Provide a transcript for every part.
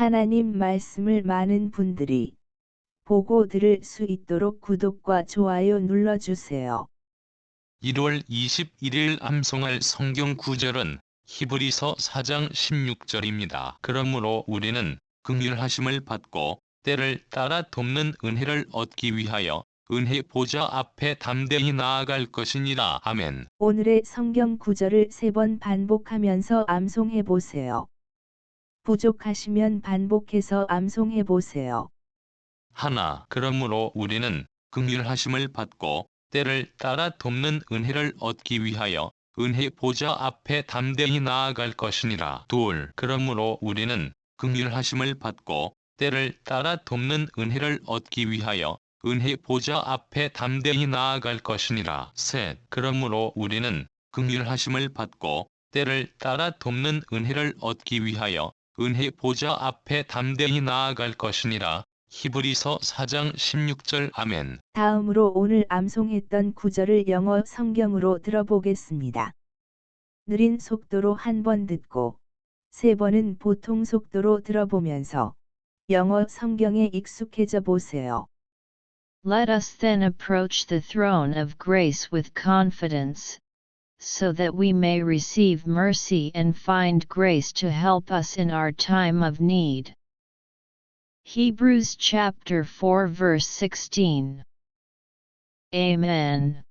하나님 말씀을 많은 분들이 보고 들을 수 있도록 구독과 좋아요 눌러주세요. 1월 21일 암송할 성경 구절은 히브리서 4장 16절입니다. 그러므로 우리는 긍휼하심을 받고 때를 따라 돕는 은혜를 얻기 위하여 은혜 보좌 앞에 담대히 나아갈 것이니라. 아멘. 오늘의 성경 구절을 세 번 반복하면서 암송해 보세요. 부족하시면 반복해서 암송해 보세요. 하나. 그러므로 우리는 긍휼하심을 받고 때를 따라 돕는 은혜를 얻기 위하여 은혜 보좌 앞에 담대히 나아갈 것이니라. 둘. 그러므로 우리는 긍휼하심을 받고 때를 따라 돕는 은혜를 얻기 위하여 은혜 보좌 앞에 담대히 나아갈 것이니라. 셋. 그러므로 우리는 긍휼하심을 받고 때를 따라 돕는 은혜를 얻기 위하여 은혜 보좌 앞에 담대히 나아갈 것이니라. 히브리서 4장 16절 아멘. 다음으로 오늘 암송했던 구절을 영어 성경으로 들어보겠습니다. 느린 속도로 한 번 듣고 세 번은 보통 속도로 들어보면서 영어 성경에 익숙해져 보세요. Let us then approach the throne of grace with confidence, so that we may receive mercy and find grace to help us in our time of need. Hebrews chapter 4 verse 16. Amen.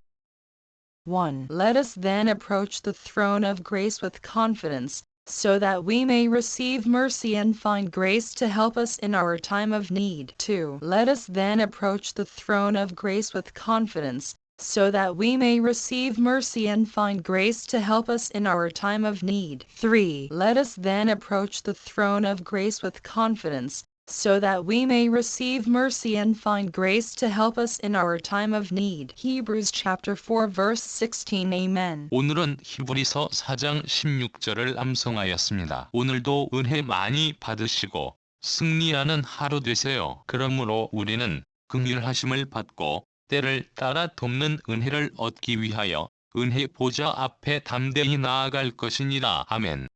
1. Let us then approach the throne of grace with confidence, so that we may receive mercy and find grace to help us in our time of need. 2. Let us then approach the throne of grace with confidence, so that we may receive mercy and find grace to help us in our time of need. 3. Let us then approach the throne of grace with confidence, so that we may receive mercy and find grace to help us in our time of need. Hebrews chapter 4 verse 16 Amen. 오늘은 히브리서 4장 16절을 암송하였습니다. 오늘도 은혜 많이 받으시고 승리하는 하루 되세요. 그러므로 우리는 긍휼하심을 받고 때를 따라 돕는 은혜를 얻기 위하여 은혜 보좌 앞에 담대히 나아갈 것이니라. 아멘.